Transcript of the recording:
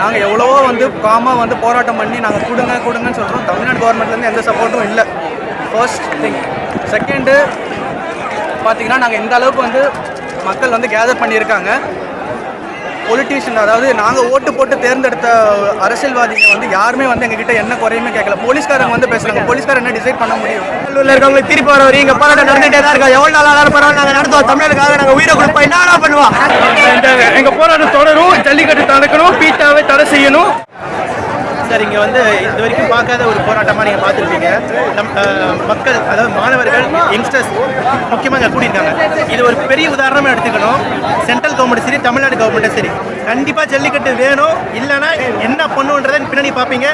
நாங்கள் எவ்வளவோ வந்து காமாக வந்து போராட்டம் பண்ணி நாங்கள் கொடுங்க கொடுங்கன்னு சொல்கிறோம் தமிழ்நாடு கவர்மெண்ட்லேருந்து எந்த சப்போர்ட்டும் இல்லை. ஃபர்ஸ்ட் திங் செகண்டு பார்த்தீங்கன்னா நாங்கள் இந்த அளவுக்கு வந்து மக்கள் வந்து கேதர் பண்ணியிருக்காங்க. பொலிட்டீஷியன் அதாவது நாங்கள் ஓட்டு போட்டு தேர்ந்தெடுத்த அரசியல்வாதிங்க வந்து யாருமே வந்து எங்ககிட்ட என்ன குறையுமே கேட்கல போலீஸ்காரங்க வந்து பேசுகிறாங்க போலீஸ்காரர் என்ன டிசைட் பண்ண முடியும்? கடலூர்ல இருக்கவங்க திருப்பி வர வரையும் இங்க போராட்டம் நடந்துட்டே தான் இருக்கோம் எவ்வளவு நாள் ஆனாலும் பரவாயில்ல நாங்க நடத்துவோம் தமிழருக்காக நாங்க உயிரை கொடுப்போம். என்ன பண்ணுவோம்? எங்க போராட்டம் தொடரும் ஜல்லிக்கட்டு தடுக்கணும் பீட்டாவை தடை செய்யணும். சார் இங்கே வந்து இது வரைக்கும் பார்க்காத ஒரு போராட்டமாக நீங்கள் பார்த்துருப்பீங்க. நம் மக்கள் அதாவது மாணவர்கள் யங்ஸ்டர்ஸ் முக்கியமாக இங்கே கூட்டியிருக்காங்க இது ஒரு பெரிய உதாரணமாக எடுத்துக்கணும். சென்ட்ரல் கவர்மெண்ட் சரி தமிழ்நாடு கவர்மெண்ட்டும் சரி. கண்டிப்பாக ஜல்லிக்கட்டு வேணும். இல்லைன்னா என்ன பண்ணுன்றதை பின்னாடி பார்ப்பீங்க.